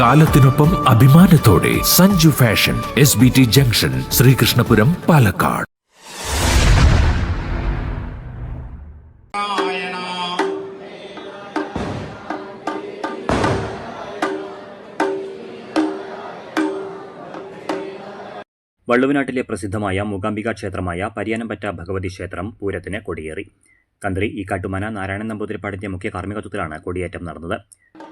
കാലത്തിനൊപ്പം അഭിമാനത്തോടെ Sanju fashion S B T junction Sreekrishnapuram Palakkad. വള്ളുവനാട്ടിലെ പ്രസിദ്ധമായ മൂകാംബിക ക്ഷേത്രമായ പരിയാനംപറ്റ ഭഗവതി ക്ഷേത്രം പൂരത്തിന് കൊടിയേറി. തന്ത്രി ഈ കാട്ടുമന നാരായണൻ നമ്പൂതിരിപ്പാടിന്റെ മുഖ്യ കാർമ്മികത്വത്തിലാണ് കൊടിയേറ്റം നടന്നത്.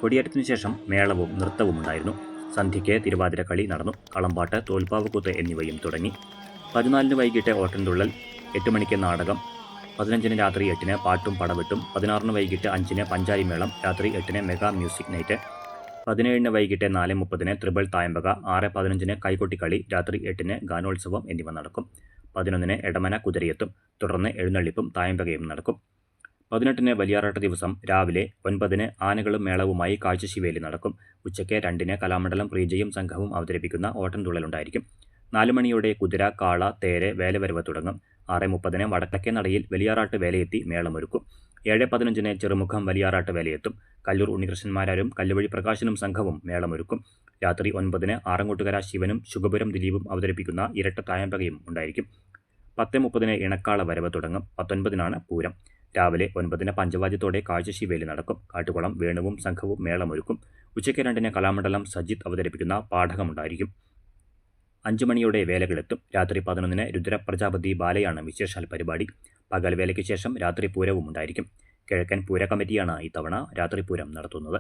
കൊടിയേറ്റത്തിനു ശേഷം മേളവും നൃത്തവും ഉണ്ടായിരുന്നു. സന്ധ്യയ്ക്ക് തിരുവാതിര കളി നടന്നു. കളമ്പാട്ട് തോൽപ്പാവക്കൂത്ത് എന്നിവയും തുടങ്ങി. പതിനാലിന് വൈകിട്ട് ഓട്ടൻതുള്ളൽ എട്ട് മണിക്ക് നാടകം പതിനഞ്ചിന് രാത്രി എട്ടിന് പാട്ടും പടവെട്ടും പതിനാറിന് വൈകിട്ട് അഞ്ചിന് പഞ്ചാരിമേളം രാത്രി എട്ടിന് മെഗാ മ്യൂസിക് നൈറ്റ് പതിനേഴിന് വൈകിട്ട് നാല് മുപ്പതിന് ത്രിബിൾ തായമ്പക ആറ് പതിനഞ്ചിന് കൈകൊട്ടിക്കളി രാത്രി എട്ടിന് ഗാനോത്സവം എന്നിവ നടക്കും. പതിനൊന്നിന് എടമന കുതിരയെത്തും. തുടർന്ന് എഴുന്നള്ളിപ്പും തായമ്പകയും നടക്കും. പതിനെട്ടിന് വലിയാറാട്ട് ദിവസം രാവിലെ ഒൻപതിന് ആനകളും മേളവുമായി കാഴ്ചശിവേലി നടക്കും. ഉച്ചയ്ക്ക് രണ്ടിന് കലാമണ്ഡലം പ്രീജയും സംഘവും അവതരിപ്പിക്കുന്ന ഓട്ടംതുള്ളലുണ്ടായിരിക്കും നാലുമണിയോടെ കുതിര കാള തേര് വേലവരവ് തുടങ്ങും. ആറ് മുപ്പതിന് വടക്കേ നടയിൽ വലിയാറാട്ട് വേലയെത്തി മേളമൊരുക്കും. ഏഴ് പതിനഞ്ചിന് ചെറുമുഖം വലിയാറാട്ട് വേലയെത്തും. കല്ലൂർ ഉണ്ണികൃഷ്ണന്മാരും കല്ലുവഴി പ്രകാശനും സംഘവും മേളമൊരുക്കും. രാത്രി ഒൻപതിന് ആറങ്ങോട്ടുകര ശിവനും ശുഭപുരം ദിലീപും അവതരിപ്പിക്കുന്ന ഇരട്ട തായമ്പകയും ഉണ്ടായിരിക്കും. പത്ത് മുപ്പതിന് ഇണക്കാള വരവ് തുടങ്ങും. പത്തൊൻപതിനാണ് പൂരം. രാവിലെ ഒൻപതിന് പഞ്ചവാദ്യത്തോടെ കാഴ്ചശിവേലി നടക്കും. കാട്ടുകുളം വേണുവും സംഘവും മേളമൊരുക്കും. ഉച്ചയ്ക്ക് രണ്ടിന് കലാമണ്ഡലം സജിത്ത് അവതരിപ്പിക്കുന്ന പാഠകമുണ്ടായിരിക്കും. അഞ്ചു മണിയോടെ വേലകളെത്തും. രാത്രി പതിനൊന്നിന് രുദ്രപ്രജാപതി ബാലയാണ് വിശേഷാൽ പരിപാടി. പകൽ വേലയ്ക്ക് ശേഷം രാത്രി പൂരവും ഉണ്ടായിരിക്കും കിഴക്കൻ പൂര കമ്മിറ്റിയാണ് ഇത്തവണ രാത്രി പൂരം നടത്തുന്നത്.